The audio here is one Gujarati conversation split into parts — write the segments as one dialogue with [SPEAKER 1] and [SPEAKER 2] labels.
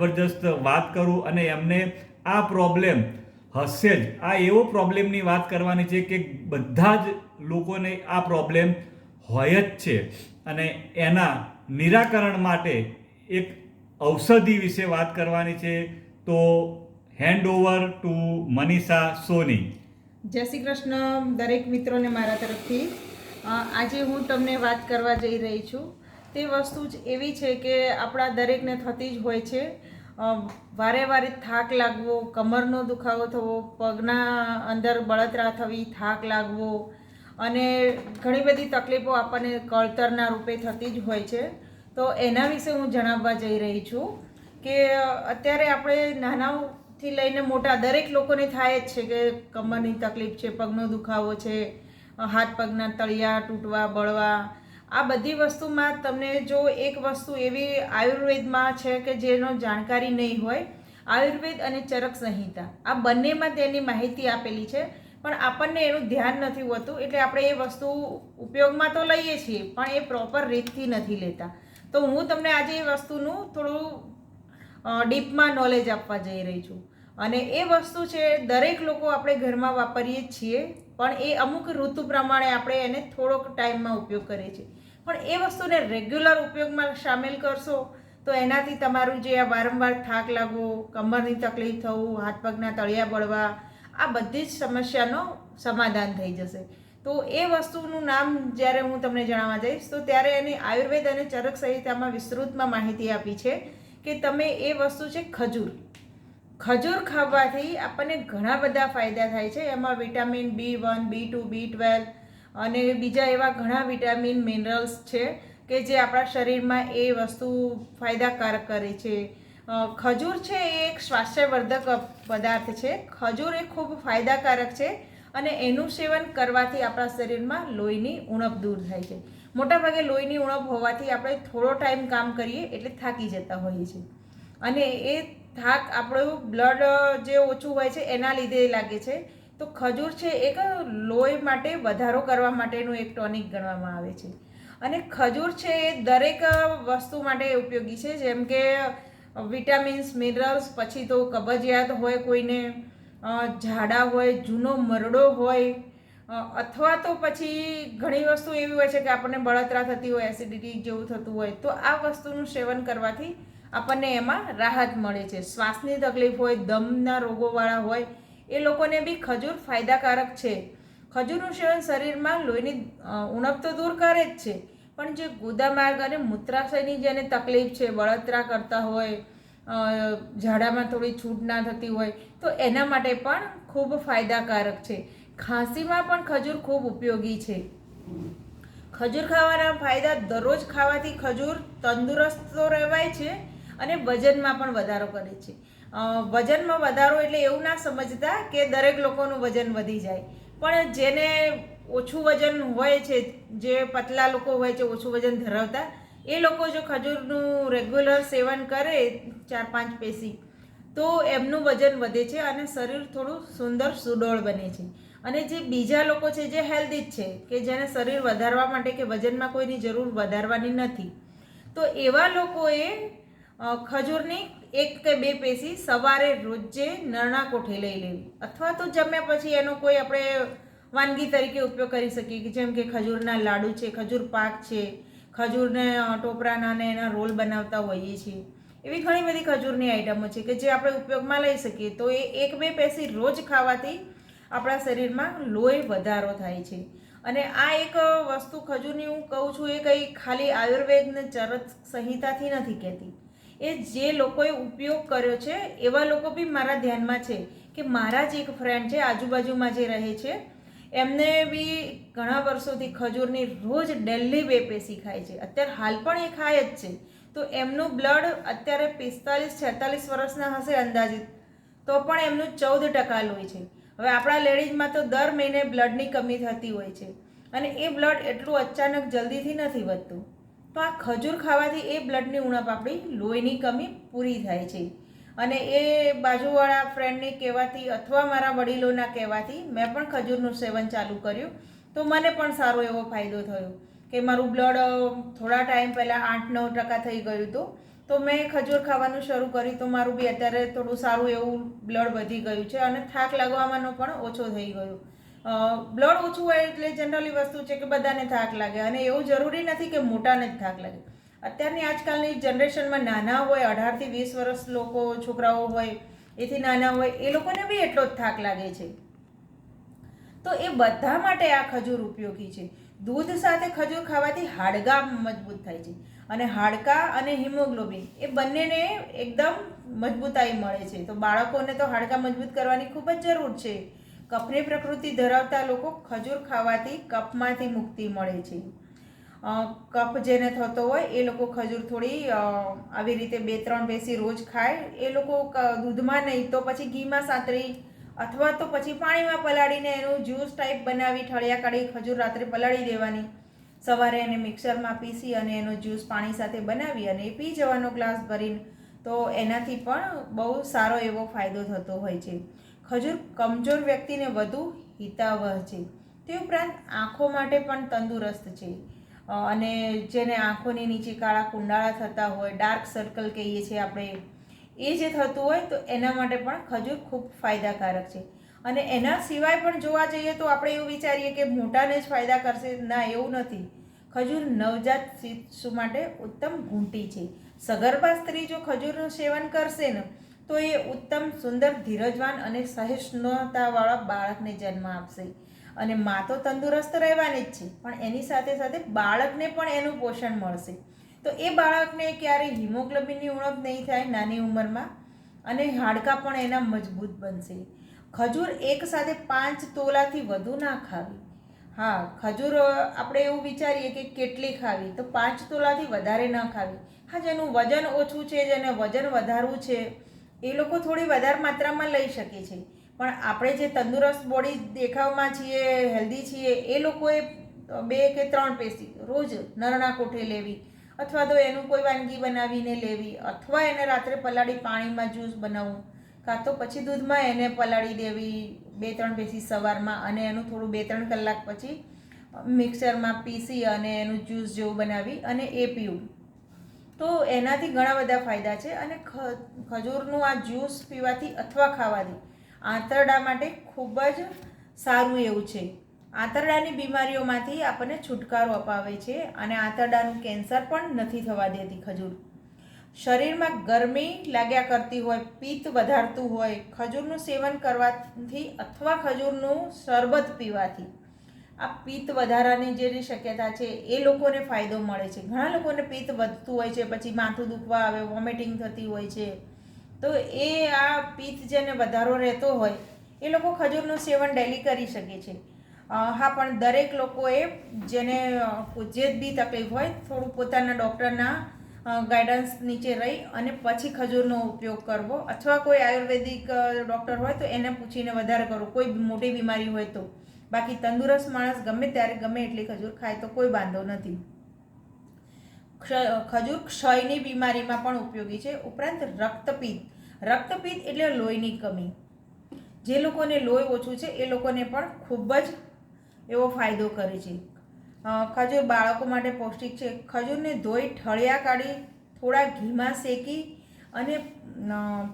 [SPEAKER 1] જબરજસ્ત વાત કરું અને એમને આ પ્રોબ્લેમ હશે જ. આ એવો પ્રોબ્લેમની વાત કરવાની છે કે બધા જ લોકોને આ પ્રોબ્લેમ હોય જ છે. અને એના નિરાકરણ માટે એક ઔષધિ વિશે વાત કરવાની છે. તો hand over to Manisha Soni.
[SPEAKER 2] જય શ્રી કૃષ્ણ, દરેક મિત્રોને મારા તરફથી. આજે હું તમને વાત કરવા જઈ રહી છું. તે વસ્તુ જ એવી છે કે આપણા દરેકને થતી જ હોય છે. વારે વારે થાક લાગવો, કમરનો દુખાવો થવો, પગના અંદર બળતરા થવી, થાક લાગવો અને ઘણી બધી તકલીફો આપણને કળતરના રૂપે થતી જ હોય છે. તો એના વિશે હું જણાવવા જઈ રહી છું કે અત્યારે આપણે નાનાથી લઈને મોટા દરેક લોકોને થાય જ છે કે કમરની તકલીફ છે, પગનો દુખાવો છે, હાથ પગના તળિયા તૂટવા, બળવા આ બધી વસ્તુમાં તમને જો એક વસ્તુ એવી આયુર્વેદમાં છે કે જેનો જાણકારી નહીં હોય, આયુર્વેદ અને ચરક સંહિતા, આ બંનેમાં તેની માહિતી આપેલી છે, પણ આપણને એનું ધ્યાન નથી હોતું, એટલે આપણે એ વસ્તુ ઉપયોગમાં તો લઈએ છીએ, પણ એ પ્રોપર રીતથી નથી લેતા. તો હું તમને આજે એ વસ્તુનું થોડું ડીપમાં નોલેજ આપવા જઈ રહી છું. અને એ વસ્તુ છે, દરેક લોકો આપણે ઘરમાં વાપરીએ જ છીએ, પણ એ અમુક ઋતુ પ્રમાણે આપણે એને થોડોક ટાઈમમાં ઉપયોગ કરીએ છીએ. પણ એ વસ્તુને રેગ્યુલર ઉપયોગમાં સામેલ કરશો, તો એનાથી તમારું જે આ વારંવાર થાક લાગવો, કમરની તકલીફ થવું, હાથ પગના તળિયા બળવા, આ બધી જ સમસ્યાનો સમાધાન થઈ જશે. તો એ વસ્તુનું નામ જ્યારે હું તમને જણાવવા જઈશ, તો ત્યારે એની આયુર્વેદ અને ચરક સંહિતામાં વિસ્તૃતમાં માહિતી આપી છે કે તમે એ વસ્તુ છે ખજૂર. ખજૂર ખાવાથી આપણને ઘણા બધા ફાયદા થાય છે. એમાં vitamin B one, B two, B twelve અને બીજા એવા ઘણા વિટામિન, મિનરલ્સ છે કે જે આપણા શરીરમાં એ વસ્તુ ફાયદાકારક કરે છે. ખજૂર છે એ એક સ્વાસ્થ્યવર્ધક પદાર્થ છે. ખજૂર એ ખૂબ ફાયદાકારક છે અને એનું સેવન કરવાથી આપણા શરીરમાં લોહીની ઉણપ દૂર થાય છે. મોટાભાગે લોહીની ઉણપ હોવાથી આપણે થોડો ટાઈમ કામ કરીએ એટલે થાકી જતા હોઈએ છીએ. અને એ થાક આપણું બ્લડ જે ઓછું હોય છે એના લીધે લાગે છે. તો ખજૂર છે એક લોહી માટે વધારો કરવા માટેનું એક ટોનિક ગણવામાં આવે છે. અને ખજૂર છે એ દરેક વસ્તુ માટે ઉપયોગી છે, જેમ કે વિટામિન્સ, મિનરલ્સ, પછી તો કબજિયાત હોય કોઈને ઝાડા હોય, જૂનો મરડો હોય અથવા તો પછી ઘણી વસ્તુ એવી હોય છે કે આપણને બળતરા થતી હોય એસિડિટી જેવું થતું હોય, તો આ વસ્તુનું સેવન કરવાથી આપણને એમાં રાહત મળે છે. શ્વાસની તકલીફ હોય, દમના રોગોવાળા હોય એ લોકોને બી ખજૂર ફાયદાકારક છે. ખજૂરનું સેવન શરીરમાં લોહીની ઉણપ તો દૂર કરે જ છે, પણ જે ગુદામાર્ગ અને મૂત્રાશયની જેને તકલીફ છે, બળતરા કરતા હોય ઝાડામાં થોડી છૂટ ના થતી હોય, તો એના માટે પણ ખૂબ ફાયદાકારક છે. ખાંસીમાં પણ ખજૂર ખૂબ ઉપયોગી છે. ખજૂર ખાવાના ફાયદા દરરોજ ખાવાથી ખજૂર તંદુરસ્ત તો રહેવાય છે અને વજનમાં પણ વધારો કરે છે. વજનમાં વધારો એટલે એવું ના સમજતા કે દરેક લોકોનું વજન વધી જાય. પણ જેને ઓછું વજન હોય છે, જે પતલા લોકો હોય છે, ઓછું વજન ધરાવતા, એ લોકો જો ખજૂરનું રેગ્યુલર સેવન કરે ચાર પાંચ પેશી, તો એમનું વજન વધે છે અને શરીર થોડું સુંદર સુડોળ બને છે. અને જે બીજા લોકો છે, જે હેલ્ધી જ છે, કે જેને શરીર વધારવા માટે કે વજનમાં કોઈની જરૂર વધારવાની નથી, તો એવા લોકોએ ખજૂરની એક કે બે પેશી સવારે, રોજે નરણા કોઠે લઈ લેવી. અથવા તો જમ્યા પછી એનો કોઈ આપણે વાનગી તરીકે ઉપયોગ કરી શકીએ કે જેમ કે ખજૂરના લાડુ છે, ખજૂર પાક છે, ખજૂરને ટોપરાના ને એના રોલ બનાવતા હોઈએ છીએ. એવી ઘણી બધી ખજૂરની આઈટમો છે કે જે આપણે ઉપયોગમાં લઈ શકીએ. તો એ એક બે પેશી રોજ ખાવાથી આપણા શરીરમાં લોહી વધારો થાય છે. અને આ એક વસ્તુ ખજૂરની હું કહું છું એ કંઈ ખાલી આયુર્વેદને ચરત સંહિતાથી નથી કહેતી. એ જે લોકોએ ઉપયોગ કર્યો છે, એવા લોકો બી મારા ધ્યાનમાં છે કે મારા જ એક ફ્રેન્ડ છે, આજુબાજુમાં જે રહે છે, એમને બી ઘણા વર્ષોથી ખજૂરની રોજ ડેલી બે પેસી ખાય છે. અત્યારે હાલ પણ એ ખાય જ છે. તો એમનું બ્લડ અત્યારે પિસ્તાલીસ, છેતાલીસ વર્ષના હશે અંદાજિત. તો પણ એમનું ચૌદ ટકા લોહી છે. હવે આપણા લેડીઝમાં તો દર મહિને બ્લડની કમી થતી હોય છે. અને એ બ્લડ એટલું અચાનક જલ્દીથી નથી વધતું. તો આ ખજૂર ખાવાથી એ બ્લડની ઉણપ આપણી લોહીની કમી પૂરી થાય છે. અને એ બાજુવાળા ફ્રેન્ડની કહેવાથી અથવા મારા વડીલોના કહેવાથી મેં પણ ખજૂરનું સેવન ચાલુ કર્યું. તો મને પણ સારો એવો ફાયદો થયો કે મારું બ્લડ થોડા ટાઈમ પહેલાં આઠ નવ ટકા થઈ ગયું હતું. તો મેં ખજૂર ખાવાનું શરૂ કર્યું તો મારું બી અત્યારે થોડું સારું એવું બ્લડ વધી ગયું છે અને થાક લાગવામાંનો પણ ઓછો થઈ ગયો. બ્લડ ઓછું હોય એટલે જનરલી વસ્તુ છે કે બધાને થાક લાગે. અને એવું જરૂરી નથી કે મોટાને જ થાક લાગે. અત્યારની આજકાલની જનરેશનમાં નાના હોય અઢારથી વીસ વર્ષ લોકો, છોકરાઓ હોય, એથી નાના હોય, એ લોકોને બી એટલો જ થાક લાગે છે. તો એ બધા માટે આ ખજૂર ઉપયોગી છે. દૂધ સાથે ખજૂર ખાવાથી હાડકાં મજબૂત થાય છે. અને હાડકાં અને હિમોગ્લોબિન એ બંનેને એકદમ મજબૂતાઈ મળે છે. તો બાળકોને તો હાડકાં મજબૂત કરવાની ખૂબ જ જરૂર છે. કફની પ્રકૃતિ ધરાવતા લોકો ખજૂર ખાવાથી કફમાંથી મુક્તિ મળે છે. કફ જેને થતો હોય એ લોકો ખજૂર થોડી આવી રીતે બે ત્રણ બેસી રોજ ખાય. એ લોકો દૂધમાં નહીં તો પછી ઘીમાં સાંતળી અથવા તો પછી પાણીમાં પલાળીને એનું જ્યુસ ટાઈપ બનાવી ઠળિયા કાઢી ખજૂર રાત્રે પલાળી દેવાની. સવારે એને મિક્સરમાં પીસી અને એનો જ્યુસ પાણી સાથે બનાવી અને એ પી જવાનો ગ્લાસ ભરીને તો એનાથી પણ બહુ સારો એવો ફાયદો થતો હોય છે. ખજૂર કમજોર વ્યક્તિને વધુ હિતાવહ છે. તે ઉપરાંત આંખો માટે પણ તંદુરસ્ત છે. અને જેને આંખોની નીચે કાળા કુંડાળા થતા હોય, ડાર્ક સર્કલ કહીએ છીએ આપણે, એ જે થતું હોય તો એના માટે પણ ખજૂર ખૂબ ફાયદાકારક છે. અને એના સિવાય પણ જોવા જઈએ તો આપણે એવું વિચારીએ કે મોટાને જ ફાયદા કરશે. ના, એવું નથી. ખજૂર નવજાત શિશુ માટે ઉત્તમ ઘૂંટી છે. સગર્ભા સ્ત્રી જો ખજૂરનું સેવન કરશે ને તો એ ઉત્તમ, સુંદર, ધીરજવાન અને સહિષ્ણુતાવાળા બાળકને જન્મ આપશે. અને મા તો તંદુરસ્ત રહેવાની જ છે, પણ એની સાથે સાથે બાળકને પણ એનું પોષણ મળશે. તો એ બાળકને ક્યારેય હિમોગ્લોબિનની ઉણપ નહીં થાય નાની ઉંમરમાં અને હાડકાં પણ એના મજબૂત બનશે. ખજૂર એક સાથે પાંચ તોલાથી વધુ ના ખાવી. હા, ખજૂર આપણે એવું વિચારીએ કે કેટલી ખાવી? તો પાંચ તોલાથી વધારે ન ખાવી. હા, જેનું વજન ઓછું છે, જેને વજન વધારવું છે એ લોકો થોડી વધારે માત્રામાં લઈ શકે છે. પણ આપણે જે તંદુરસ્ત બોડી દેખાવમાં છીએ, હેલ્ધી છીએ, એ લોકોએ બે કે ત્રણ પેશી રોજ નરણા કોઠે લેવી અથવા તો એનું કોઈ વાનગી બનાવીને લેવી અથવા એને રાત્રે પલાળી પાણીમાં જ્યુસ બનાવવું કાં તો પછી દૂધમાં એને પલાળી દેવી બે ત્રણ પેસી સવારમાં અને એનું થોડું બે ત્રણ કલાક પછી મિક્સરમાં પીસી અને એનું જ્યુસ જેવું બનાવી અને એ પીવું. તો એનાથી ઘણા બધા ફાયદા છે અને ખજૂરનું આ જ્યુસ પીવાથી અથવા ખાવાથી આંતરડા માટે ખૂબ જ સારું એવું છે. આંતરડાની બીમારીઓમાંથી આપણને છુટકારો અપાવે છે અને આંતરડાનું કેન્સર પણ નથી થવા દેતી ખજૂર. શરીરમાં ગરમી લાગ્યા કરતી હોય, પિત્ત વધારતું હોય, ખજૂરનું સેવન કરવાથી અથવા ખજૂરનું શરબત પીવાથી આ પિત્ત વધારાની જે શક્યતા છે, એ લોકોને ફાયદો મળે છે. ઘણા લોકોને પિત્ત વધતું હોય છે, પછી માથું દુખવા આવે વોમિટિંગ થતી હોય છે. તો એ આ પિત્ત જેને વધારો રહેતો હોય, એ લોકો ખજૂરનું સેવન ડેલી કરી શકે છે. હા, પણ દરેક લોકોએ જેને જે બી તકલીફ હોય, થોડું પોતાના ડૉક્ટરના ગાઈડન્સ નીચે રહી અને પછી ખજૂરનો ઉપયોગ કરવો. અથવા કોઈ આયુર્વેદિક ડૉક્ટર હોય તો એને પૂછીને વધારે કરવો કોઈ મોટી બીમારી હોય તો. બાકી તંદુરસ્ત માણસ ગમે ત્યારે ગમે એટલી ખજૂર ખાય તો કોઈ વાંધો નથી. ખજૂર ક્ષયની બીમારીમાં પણ ઉપયોગી છે. ઉપરાંત રક્તપિત્ત. રક્તપિત્ત એટલે લોહીની કમી. જે લોકોને લોહી ઓછું છે, એ લોકોને પણ ખૂબ જ એવો ફાયદો કરે છે. ખજૂર બાળકો માટે પૌષ્ટિક છે. ખજૂરને ધોઈ, ઠળિયા કાઢી, થોડા ઘીમાં શેકી અને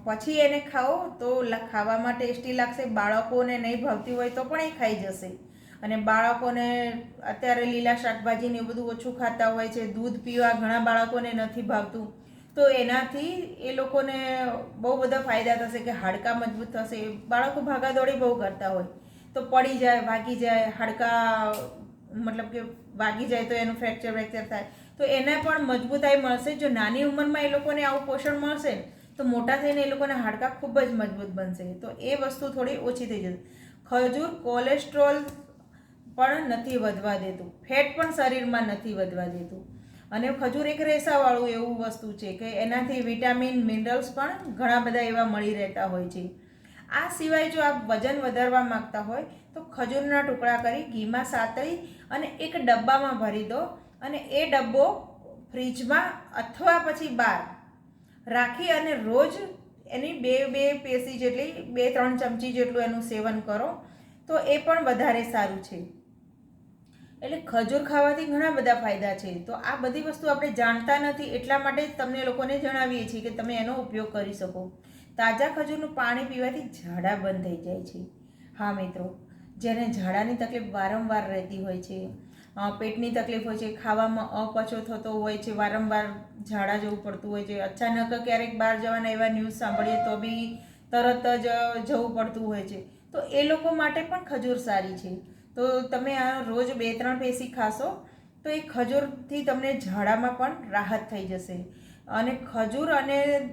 [SPEAKER 2] પછી એને ખાઓ તો ખાવામાં ટેસ્ટી લાગશે. બાળકોને નહીં ભાવતી હોય તો પણ એ ખાઈ જશે. અને બાળકોને અત્યારે લીલા શાકભાજીને એવું બધું ઓછું ખાતા હોય છે, દૂધ પીવા ઘણા બાળકોને નથી ભાવતું. તો એનાથી એ લોકોને બહુ બધા ફાયદા થશે કે હાડકાં મજબૂત થશે. બાળકો ભાગાદોડી બહુ કરતા હોય. તો પડી જાય ભાગી જાય, હાડકાં, મતલબ કે વાગી જાય તો એનું ફ્રેક્ચર વેક્ચર થાય. તો એને પણ મજબૂતાઈ મળશે. જો નાની ઉંમરમાં એ લોકોને આવું પોષણ મળશે, તો મોટા થઈને એ લોકોના હાડકાં ખૂબ જ મજબૂત બનશે. તો એ વસ્તુ થોડી ઓછી થઈ જશે. ખજૂર કોલેસ્ટ્રોલ પણ નથી વધવા દેતું. ફેટ પણ શરીરમાં નથી વધવા દેતું. અને ખજૂર એક રેસાવાળું એવું વસ્તુ છે કે એનાથી વિટામિન, મિનરલ્સ પણ ઘણા બધા એવા મળી રહેતા હોય છે. આ સિવાય જો આપ વજન વધારવા માંગતા હોય, તો ખજૂરના ટુકડા કરી ઘીમાં સાતળી અને એક ડબ્બામાં ભરી દો. અને એ ડબ્બો ફ્રીજમાં અથવા પછી બહાર રાખી અને રોજ એની બે બે પેસી જેટલી, બે ત્રણ ચમચી જેટલું એનું સેવન કરો, તો એ પણ વધારે સારું છે. એટલે ખજૂર ખાવાથી ઘણા બધા ફાયદા છે. તો આ બધી વસ્તુ આપણે જાણતા નથી, એટલા માટે તમને લોકોને જણાવીએ છીએ કે તમે એનો ઉપયોગ કરી શકો. તાજા ખજૂરનું પાણી પીવાથી ઝાડા બંધ થઈ જાય છે. હા મિત્રો, જેને ઝાડાની તકલીફ વારંવાર રહેતી હોય છે પેટની તકલીફ હોય છે, ખાવામાં અપચો થતો હોય છે, વારંવાર ઝાડા જવું પડતું હોય છે, અચાનક ક્યારેક બહાર જવાના એવા ન્યૂઝ સાંભળીએ તો બી તરત જ જવું પડતું હોય છે. તો એ લોકો માટે પણ ખજૂર સારી છે. તો તમે આ રોજ બે ત્રણ પેસી ખાશો, તો એ ખજૂરથી તમને ઝાડામાં પણ રાહત થઈ જશે. અને ખજૂર અને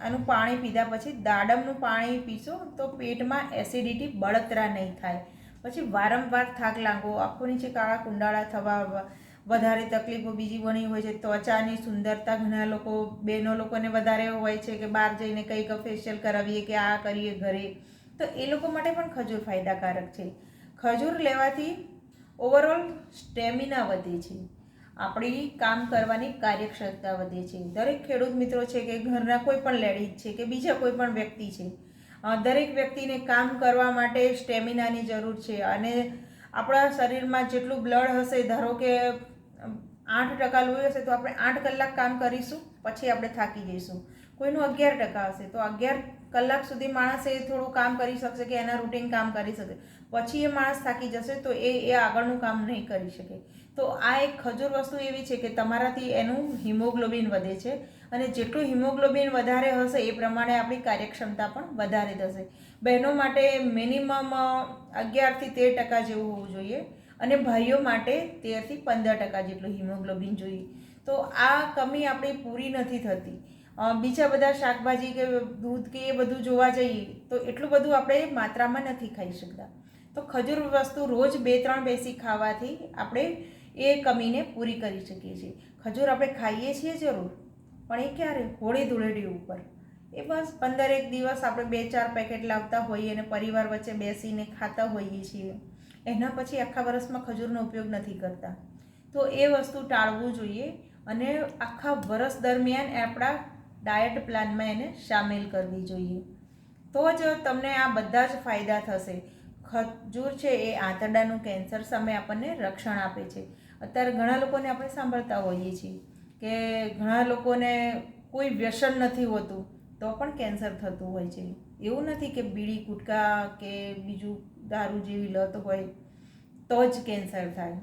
[SPEAKER 2] આનું પાણી પીધા પછી દાડમનું પાણી પીશો તો પેટમાં એસિડિટી બળતરા નહીં થાય. પછી વારંવાર થાક લાગવો આંખો નીચે કાળા કુંડાળા થવા વધારે તકલીફો બીજી ઘણી હોય છે. ત્વચાની સુંદરતા ઘણા લોકો, બહેનો લોકોને વધારે હોય છે કે બહાર જઈને કંઈક ફેશિયલ કરાવીએ કે આ કરીએ ઘરે. તો એ લોકો માટે પણ ખજૂર ફાયદાકારક છે. ખજૂર લેવાથી ઓવરઓલ સ્ટેમિના વધે છે. આપણી કામ કરવાની કાર્યક્ષમતા વધે છે. દરેક ખેડૂત મિત્રો છે કે ઘરના કોઈ પણ લેડીઝ છે કે બીજા કોઈ પણ વ્યક્તિ છે દરેક વ્યક્તિને કામ કરવા માટે સ્ટેમિનાની જરૂર છે અને આપણા શરીરમાં જેટલું બ્લડ હશે, ધારો કે આઠ ટકા લોહી હશે, તો આપણે આઠ કલાક કામ કરીશું, પછી આપણે થાકી જઈશું. કોઈનું અગિયાર ટકા હશે, તો અગિયાર કલાક સુધી માણસ એ થોડું કામ કરી શકશે કે એના રૂટીન કામ કરી શકે. પછી એ માણસ થાકી જશે, તો એ એ આગળનું કામ નહીં કરી શકે. તો આ એક ખજૂર વસ્તુ એવી છે કે તમારાથી એનું હિમોગ્લોબિન વધે છે. અને જેટલું હિમોગ્લોબિન વધારે હશે એ પ્રમાણે આપણી કાર્યક્ષમતા પણ વધારે થશે. બહેનો માટે મિનિમમ અગિયારથી તેર ટકા જેવું હોવું જોઈએ અને ભાઈઓ માટે તેરથી પંદર ટકા જેટલું હિમોગ્લોબિન જોઈએ. તો આ કમી આપણી પૂરી નથી થતી. બીજા બધા શાકભાજી કે દૂધ કે એ બધું જોવા જઈએ તો એટલું બધું આપણે માત્રામાં નથી ખાઈ શકતા. તો ખજૂર વસ્તુ રોજ બે ત્રણ બેસી ખાવાથી આપણે એ કમીને પૂરી કરી શકીએ છીએ. ખજૂર આપણે ખાઈએ છીએ જરૂર પણ એ ક્યારે? હોળી ધૂળેટી ઉપર. એ બસ પંદરેક દિવસ આપણે બે ચાર પેકેટ લાવતા હોઈએ અને પરિવાર વચ્ચે બેસીને ખાતા હોઈએ છીએ. એના પછી આખા વર્ષમાં ખજૂરનો ઉપયોગ નથી કરતા. તો એ વસ્તુ ટાળવું જોઈએ અને આખા વર્ષ દરમિયાન આપણા ડાયટ પ્લાનમાં એને સામેલ કરવી જોઈએ. તો જ તમને આ બધા જ ફાયદા થશે. ખજૂર છે એ આંતરડાનું કેન્સર સામે આપણને રક્ષણ આપે છે. અત્યારે ઘણા લોકોને આપણે સાંભળતા હોઈએ છીએ. કે ઘણા લોકોને કોઈ વ્યસન નથી હોતું, તો પણ કેન્સર થતું હોય છે. એવું નથી કે બીડી, ગુટકા કે બીજું દારૂ જેવી લત હોય, તો જ કેન્સર થાય.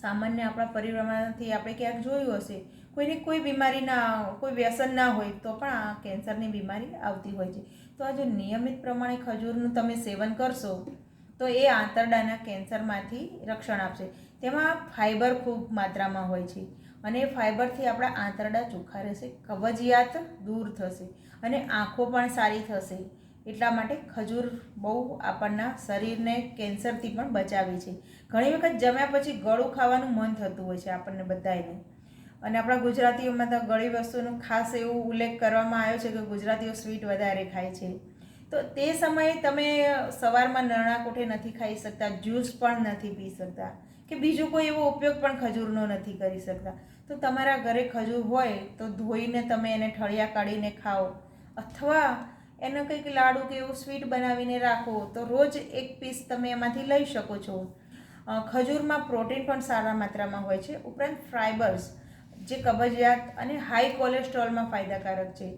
[SPEAKER 2] સામાન્ય આપણા પરિવારમાંથી આપણે ક્યાંક જોયું હશે, કોઈને કોઈ બીમારી ના, કોઈ વ્યસન ના હોય, તો પણ આ કેન્સરની બીમારી આવતી હોય છે. તો આ જો નિયમિત પ્રમાણે ખજૂરનું તમે સેવન કરશો, તો એ આંતરડાના કેન્સરમાંથી રક્ષણ આપશે. તેમાં ફાઇબર ખૂબ માત્રામાં હોય છે. અને એ ફાઇબરથી આપણા આંતરડા ચોખ્ખા રહેશે કબજિયાત દૂર થશે અને આંખો પણ સારી થશે. એટલા માટે ખજૂર બહુ આપણના શરીરને કેન્સરથી પણ બચાવે છે. ઘણી વખત જમ્યા પછી ગળું ખાવાનું મન થતું હોય છે આપણને બધાને અને આપણા ગુજરાતીઓમાં તો ગળી વસ્તુનો ખાસ એવું ઉલ્લેખ કરવામાં આવ્યો છે કે ગુજરાતીઓ સ્વીટ વધારે ખાય છે. તો તે સમયે તમે સવારમાં નરણા કોઠે નથી ખાઈ શકતા, જ્યુસ પણ નથી પી શકતા કે બીજો કોઈ એવો ઉપયોગ પણ ખજૂરનો નથી કરી શકતા. તો તમારા ઘરે ખજૂર હોય તો ધોઈને તમે એને ઠળિયા કાઢીને ખાઓ. અથવા એનો કંઈક લાડુ કે એવું સ્વીટ બનાવીને રાખો, તો રોજ એક પીસ તમે એમાંથી લઈ શકો છો. ખજૂરમાં પ્રોટીન પણ સારા માત્રામાં હોય છે. ઉપરાંત ફાઇબર્સ જે કબજિયાત અને હાઈ કોલેસ્ટ્રોલમાં ફાયદાકારક છે.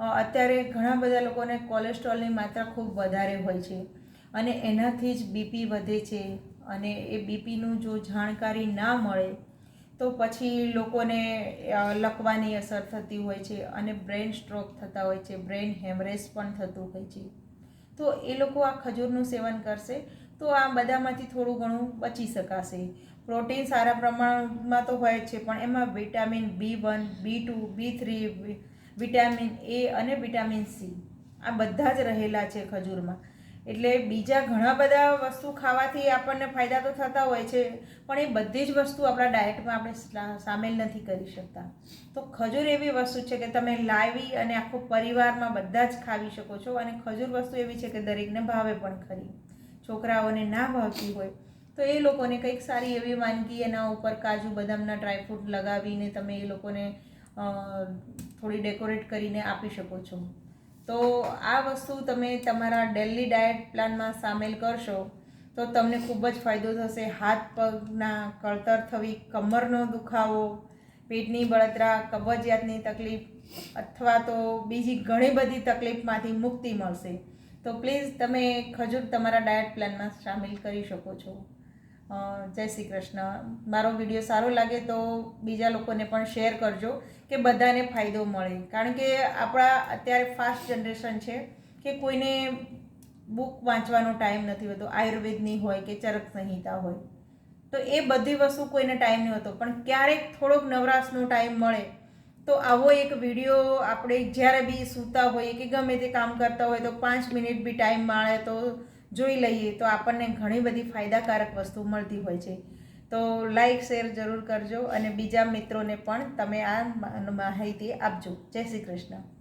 [SPEAKER 2] અત્યારે ઘણા બધા લોકોને કોલેસ્ટ્રોલની માત્રા ખૂબ વધારે હોય છે. અને એનાથી જ બીપી વધે છે. અને એ બીપીનું જો જાણકારી ના મળે તો પછી લોકોને લકવાની અસર થતી હોય છે અને બ્રેન સ્ટ્રોક થતા હોય છે બ્રેન હેમરેજ પણ થતું હોય છે. તો એ લોકો આ ખજૂરનું સેવન કરશે તો આ બધામાંથી થોડું ઘણું બચી શકાશે. પ્રોટીન સારા પ્રમાણમાં તો હોય છે, પણ એમાં vitamin B one, B two, B three, vitamin A અને વિટામિન સી આ બધા જ રહેલા છે ખજૂરમાં. એટલે બીજા ઘણા બધા વસ્તુ ખાવાથી આપણને ફાયદા તો થતા હોય છે, પણ એ બધી જ વસ્તુ આપણા ડાયટમાં આપણે સામેલ નથી કરી શકતા. તો ખજૂર એવી વસ્તુ છે કે તમે લાવી અને આખો પરિવારમાં બધા જ ખાવી શકો છો અને ખજૂર વસ્તુ એવી છે કે દરેકને ભાવે પણ ખરી. છોકરાઓને ના ભાવતી હોય, તો એ લોકોને કંઈક સારી એવી વાનગી એના ઉપર કાજુ બદામના ડ્રાયફ્રૂટ લગાવીને તમે એ લોકોને થોડી ડેકોરેટ કરીને આપી શકો છો. તો આ વસ્તુ તમે તમારા ડેલી ડાયટ પ્લાનમાં સામેલ કરશો, તો તમને ખૂબ જ ફાયદો થશે. હાથ પગના કળતર થવી, કમરનો દુખાવો, પેટની બળતરા, કબજિયાતની તકલીફ અથવા તો બીજી ઘણી બધી તકલીફમાંથી મુક્તિ મળશે. તો પ્લીઝ તમે ખજૂર તમારા ડાયટ પ્લાનમાં સામેલ કરી શકો છો. જય શ્રી કૃષ્ણ. મારો વીડિયો સારો લાગે તો બીજા લોકોને પણ શેર કરજો કે બધાને ફાયદો મળે. કારણ કે આપણા અત્યારે ફાસ્ટ જનરેશન છે કે કોઈને બુક વાંચવાનો ટાઈમ નથી હોતો. આયુર્વેદની હોય કે ચરક સંહિતા હોય. તો એ બધી વસ્તુ કોઈને ટાઈમ નહીં હોતો પણ ક્યારેક થોડોક નવરાશનો ટાઈમ મળે તો આવો એક વીડિયો આપણે જ્યારે બી સૂતા હોઈએ કે ગમે તે કામ કરતા હોય તો પાંચ મિનિટ બી ટાઈમ મળે તો જોઈ લઈએ તો આપણને ઘણી બધી ફાયદાકારક વસ્તુ મળતી હોય છે. તો લાઈક શેર જરૂર કરજો અને બીજા મિત્રોને પણ તમે આ માહિતી આપજો. જય શ્રી કૃષ્ણ.